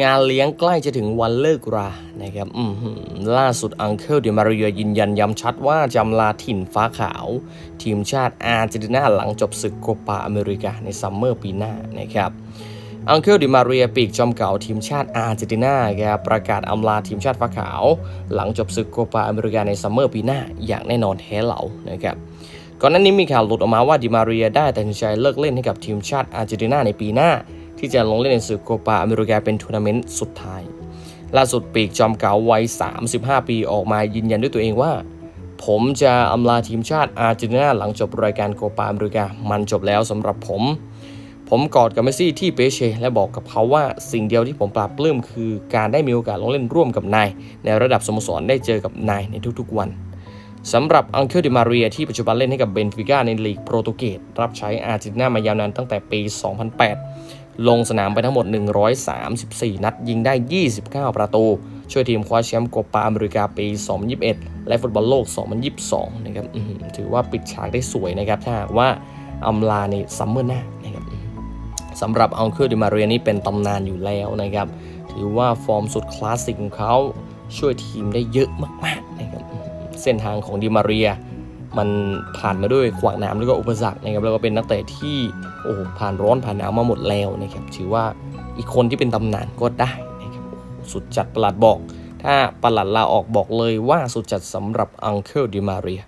งานเลี้ยงใกล้จะถึงวันเลิกรานะครับอือหือล่าสุดอังเคิลเดมาริเอยืนยันย้ำชัดว่าจำลาถิ่นฟ้าขาว ทีมชาติอาร์เจนตินาหลังจบศึกโคปาอเมริกาในซัมเมอร์ปีหน้านะครับอังเคิลเดมาริเอปีกจอมเก่าทีมชาติอาร์เจนตินาครับประกาศอำลาทีมชาติฟ้าขาว หลังจบศึกโคปาอเมริกาในซัมเมอร์ปีหน้าอย่างแน่นอนแท้เหลานะครับก่อนหน้านี้มีข่าวหลุดออกมาว่าดิมาเรียได้ตัดสินใจเลิกเล่นให้กับทีมชาติอาร์เจนตินาในปีหน้า ที่จะลงเล่นในศึกโคปาอเมริกาเป็นทัวร์นาเมนต์สุดท้าย ล่าสุดปีกจอมเก่าวัย 35 ปีออกมายืนยันด้วยตัวเองว่า ผมจะอำลาทีมชาติอาร์เจนตินาหลังจบรายการโคปาอเมริกามันจบแล้วสำหรับผม ผมกอดกับเมสซี่ที่เปเช และบอกกับเขาว่าสิ่งเดียวที่ผมปราบปลื้มคือการได้มีโอกาสลงเล่นร่วมกับนายในระดับสโมสรได้เจอกับนายในทุกๆวัน สำหรับอังเคิลดิมาเรียที่ปัจจุบันเล่นให้กับเบนฟิก้าในลีกโปรตุเกสรับใช้อาร์เจนตินามายาวนานตั้งแต่ปี 2008 ลงสนามไปทั้งหมด 134 นัดยิงได้ 29 ประตู ช่วยทีมคว้าแชมป์โกปาอเมริกาปี 2021 และฟุตบอลโลก 2022 นะครับถือว่าปิดฉากได้สวยนะครับ ถ้าหากว่าอำลาในซัมเมอร์หน้านะครับสำหรับอังเคิลดิมาเรียนี่เป็นตำนานอยู่แล้วนะครับ ถือว่าฟอร์มสุดคลาสสิกของเขาช่วยทีมได้เยอะมากๆ เส้นทางของดิมาเรีย มันผ่านมาด้วยขวากน้ำแล้วก็อุปสรรคนะครับแล้วก็เป็นนักเตะที่โอ้ผ่านร้อนผ่านหนาวมาหมดแล้วนะครับถือว่าอีกคนที่เป็นตำนานก็ได้นะครับสุดจัดประหลัดบอก ถ้าประหลัดลาออกบอกเลยว่าสุดจัดสำหรับอังเคิลดิมาเรีย